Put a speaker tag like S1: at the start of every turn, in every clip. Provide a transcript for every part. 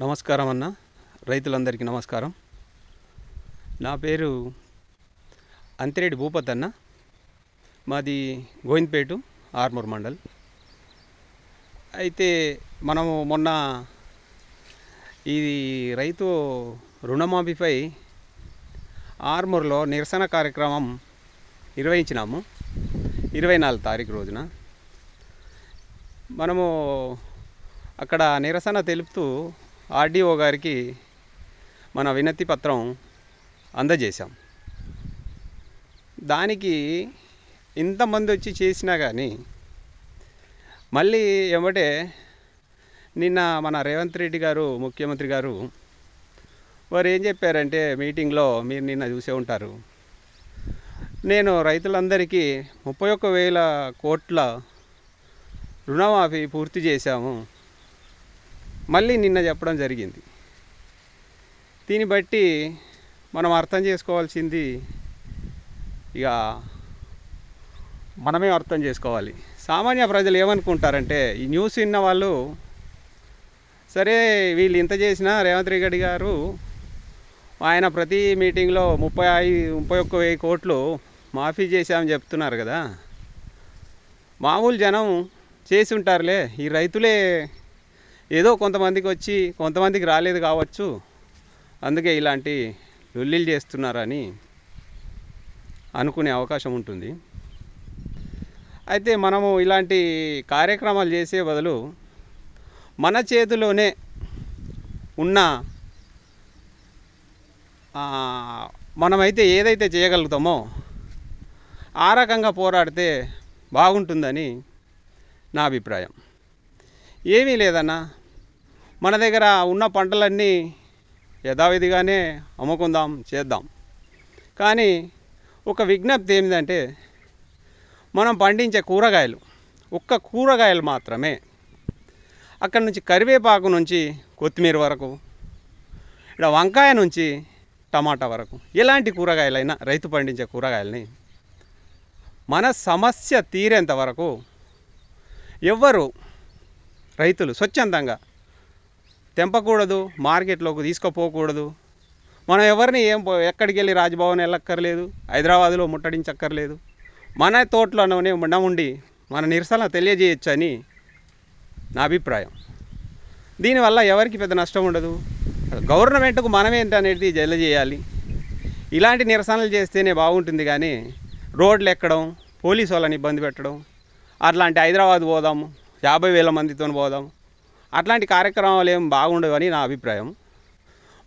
S1: నమస్కారం అన్న. రైతులందరికీ నమస్కారం. నా పేరు అంతిరెడ్డి భూపత్ అన్న. మాది గోవింద్పేట ఆర్మూర్ మండల్. అయితే మనము మొన్న ఈ రైతు రుణమాఫీపై ఆర్మూర్లో నిరసన కార్యక్రమం నిర్వహించినాము. ఇరవై నాలుగు తారీఖు రోజున. మనము అక్కడ నిరసన తెలుపుతూ ఆర్డీఓ గారికి మన వినతి పత్రం అందజేశాం. దానికి ఇంతమంది వచ్చి చేసినా కానీ మళ్ళీ ఏమంటే నిన్న మన రేవంత్ రెడ్డి గారు ముఖ్యమంత్రి గారు వారు ఏం చెప్పారంటే మీటింగ్లో మీరు నిన్న చూసే ఉంటారు. నేను రైతులందరికీ ముప్పై ఒక్క వేల కోట్ల రుణమాఫీ పూర్తి చేశాము. మళ్ళీ నిన్న చెప్పడం జరిగింది. దీన్ని బట్టి మనం అర్థం చేసుకోవాల్సింది ఇక మనమే అర్థం చేసుకోవాలి. సామాన్య ప్రజలు ఏమనుకుంటారంటే ఈ న్యూస్ విన్న వాళ్ళు సరే వీళ్ళు ఇంత చేసినా రేవంత్ రెడ్డి గారు ఆయన ప్రతి మీటింగ్లో ముప్పై ఐదు ముప్పై ఒక్క వెయ్యి కోట్లు మాఫీ చేశామని చెప్తున్నారు కదా. మామూలు జనం చేసి ఉంటారులే ఈ రైతులే ఏదో కొంతమందికి వచ్చి కొంతమందికి రాలేదు కావచ్చు. అందుకే ఇలాంటి లొల్లిలు చేస్తున్నారని అనుకునే అవకాశం ఉంటుంది. అయితే మనము ఇలాంటి కార్యక్రమాలు చేసే బదులు మన చేతిలోనే ఉన్న మనమైతే ఏదైతే చేయగలుగుతామో ఆ రకంగా పోరాడితే బాగుంటుందని నా అభిప్రాయం. ఏమీ లేదన్నా మన దగ్గర ఉన్న పంటలన్నీ యథావిధిగానే అమ్ముకుందాం చేద్దాం. కానీ ఒక విజ్ఞప్తి ఏంటంటే మనం పండించే కూరగాయలు ఒక్క కూరగాయలు మాత్రమే. అక్కడి నుంచి కరివేపాకు నుంచి కొత్తిమీర వరకు ఇక్కడ వంకాయ నుంచి టమాటా వరకు ఎలాంటి కూరగాయలైనా రైతు పండించే కూరగాయలని మన సమస్య తీరేంత వరకు ఎవ్వరు రైతులు స్వచ్ఛందంగా తెంపకూడదు మార్కెట్లోకి తీసుకుపోకూడదు. మనం ఎవరిని ఏం పో- ఎక్కడికి వెళ్ళి రాజ్భవన్ వెళ్ళక్కర్లేదు హైదరాబాద్లో ముట్టడించక్కర్లేదు. మన తోటలోనే ఉండముండి ఉండి మన నిరసన తెలియజేయొచ్చని నా అభిప్రాయం. దీనివల్ల ఎవరికి పెద్ద నష్టం ఉండదు. గవర్నమెంట్కు మనమేంటి అనేది తెలియజేయాలి. ఇలాంటి నిరసనలు చేస్తేనే బాగుంటుంది కానీ రోడ్లు ఎక్కడం పోలీసు వాళ్ళని ఇబ్బంది పెట్టడం అట్లాంటి హైదరాబాద్ పోదాము యాభై వేల మందితో పోదాం అట్లాంటి కార్యక్రమాలు ఏం బాగుండవు అని నా అభిప్రాయం.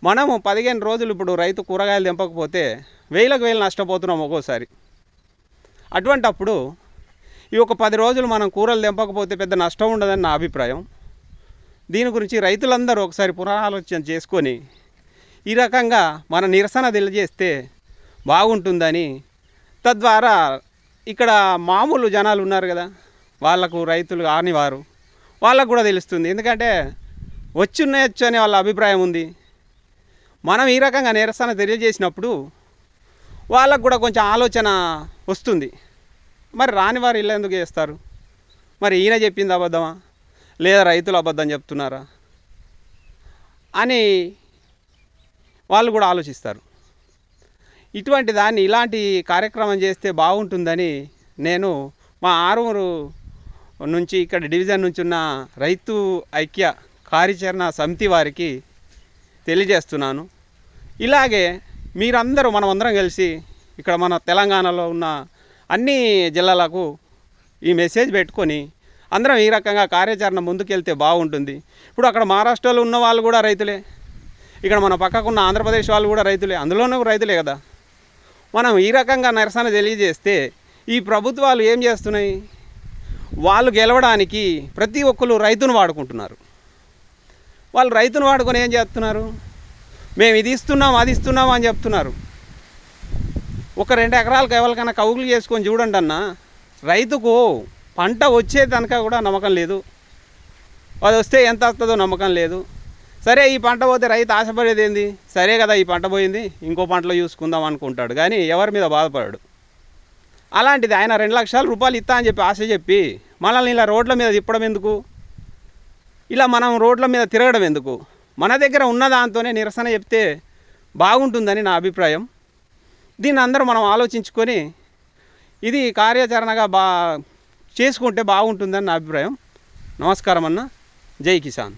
S1: మనము పదిహేను రోజులు ఇప్పుడు రైతు కూరగాయలు తెంపకపోతే వేలకు వేలు నష్టపోతున్నాం ఒక్కోసారి. అటువంటప్పుడు ఈ ఒక పది రోజులు మనం కూరలు తెంపకపోతే పెద్ద నష్టం ఉండదని నా అభిప్రాయం. దీని గురించి రైతులందరూ ఒకసారి పునరాలోచన చేసుకొని ఈ రకంగా మన నిరసన తెలియజేస్తే బాగుంటుందని తద్వారా ఇక్కడ మామూలు జనాలు ఉన్నారు కదా వాళ్ళకు రైతులు కానివారు వాళ్ళకు కూడా తెలుస్తుంది. ఎందుకంటే వచ్చున్నాయచ్చు అనే వాళ్ళ అభిప్రాయం ఉంది. మనం ఈ రకంగా నిరసన తెలియజేసినప్పుడు వాళ్ళకు కూడా కొంచెం ఆలోచన వస్తుంది. మరి రాని వారు ఇల్లు ఎందుకు చేస్తారు? మరి ఈయన చెప్పింది అబద్ధమా? లేదా రైతులు అబద్ధం చెప్తున్నారా? అని వాళ్ళు కూడా ఆలోచిస్తారు. ఇటువంటి దాన్ని ఇలాంటి కార్యక్రమం చేస్తే బాగుంటుందని నేను మా ఆరుగురు నుంచి ఇక్కడ డివిజన్ నుంచి ఉన్న రైతు ఐక్య కార్యాచరణ సమితి వారికి తెలియజేస్తున్నాను. ఇలాగే మీరందరూ మనమందరం కలిసి ఇక్కడ మన తెలంగాణలో ఉన్న అన్ని జిల్లాలకు ఈ మెసేజ్ పెట్టుకొని అందరం ఈ రకంగా కార్యాచరణ ముందుకెళ్తే బాగుంటుంది. ఇప్పుడు అక్కడ మహారాష్ట్రలో ఉన్న వాళ్ళు కూడా రైతులే. ఇక్కడ మన పక్కకున్న ఆంధ్రప్రదేశ్ వాళ్ళు కూడా రైతులే. అందులోనూ రైతులే కదా. మనం ఈ రకంగా నిరసన తెలియజేస్తే ఈ ప్రభుత్వాలు ఏం చేస్తున్నాయి? వాళ్ళు గెలవడానికి ప్రతి ఒక్కరు రైతును వాడుకుంటున్నారు. వాళ్ళు రైతును వాడుకొని ఏం చేస్తున్నారు? మేము ఇది ఇస్తున్నాం అది ఇస్తున్నాం అని చెప్తున్నారు. ఒక రెండు ఎకరాలకు ఎవరికైనా కౌగులు చేసుకొని చూడండి అన్న రైతుకు పంట వచ్చే తనక కూడా నమ్మకం లేదు. అది వస్తే ఎంత వస్తుందో నమ్మకం లేదు. సరే ఈ పంట పోతే రైతు ఆశపడేది ఏంది? సరే కదా ఈ పంట పోయింది ఇంకో పంటలో చూసుకుందాం అనుకుంటాడు. కానీ ఎవరి మీద బాధపడాడు. అలాంటిది ఆయన రెండు లక్షల రూపాయలు ఇస్తా అని చెప్పి ఆశ చెప్పి మనల్ని ఇలా రోడ్ల మీద తిప్పడం ఎందుకు? ఇలా మనం రోడ్ల మీద తిరగడం ఎందుకు? మన దగ్గర ఉన్న దాంతోనే నిరసన చెప్తే బాగుంటుందని నా అభిప్రాయం. దీన్ని అందరూ మనం ఆలోచించుకొని ఇది కార్యాచరణగా బా చేసుకుంటే బాగుంటుందని నా అభిప్రాయం. నమస్కారం అన్న. జై కిసాన్.